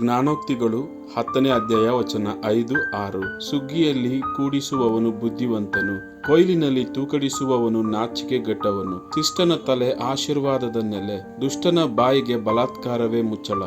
ಜ್ಞಾನೋಕ್ತಿಗಳು ಹತ್ತನೇ ಅಧ್ಯಾಯ ವಚನ ಐದು ಆರು ಸುಗ್ಗಿಯಲ್ಲಿ ಕೂಡಿಸುವವನು ಬುದ್ಧಿವಂತನು ಕೊಯ್ಲಿನಲ್ಲಿ ತೂಕಡಿಸುವವನು ನಾಚಿಕೆ ಘಟ್ಟವನು ಶಿಷ್ಟನ ತಲೆ ಆಶೀರ್ವಾದದ ನೆಲೆ ದುಷ್ಟನ ಬಾಯಿಗೆ ಬಲಾತ್ಕಾರವೇ ಮುಚ್ಚಳ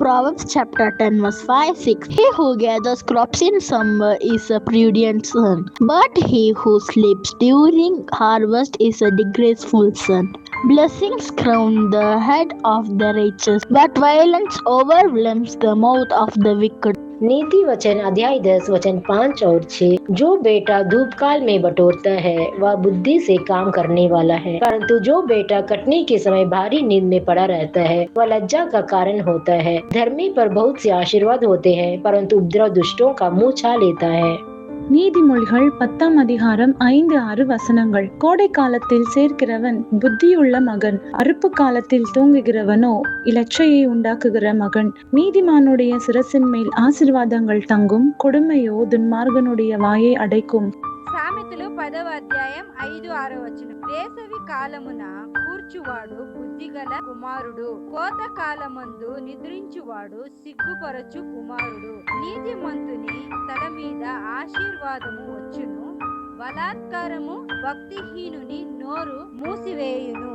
Proverbs chapter 10 verse 5 6 He who gathers crops in summer is a prudent son, but he who sleeps during harvest is a disgraceful son. Blessings crown the head of the righteous, but violence overwhelms the mouth of the wicked. नीति वचन अध्याय दस वचन पाँच और छः जो बेटा धूप काल में बटोरता है वह बुद्धि से काम करने वाला है। परंतु जो बेटा कटने के समय भारी नींद में पड़ा रहता है वह लज्जा का कारण होता है। धर्मी पर बहुत से आशीर्वाद होते हैं परंतु उपद्रव दुष्टों का मुँह छा लेता है। நீதிமொழிகள் பத்தாம் அதிகாரம் ஐந்து ஆறு வசனங்கள் கோடை காலத்தில் சேர்க்கிறவன் புத்தியுள்ள மகன் அறுப்பு காலத்தில் தூங்குகிறவனோ இலச்சையை உண்டாக்குகிற மகன் நீதிமானுடைய சிரசின் மேல் ஆசிர்வாதங்கள் தங்கும் கொடுமையோ துன்மார்கனுடைய வாயை அடைக்கும் సామెతలు పదవ అధ్యాయం ఐదు ఆరో వచనం వేసవి కాలమున కూర్చువాడు బుద్ధిగల కుమారుడు కోత కాలమందు నిద్రించువాడు సిగ్గుపరచు కుమారుడు నీతిమంతుని తల మీద ఆశీర్వాదము వచ్చును బలాత్కారము భక్తిహీనుని నోరు మూసివేయును.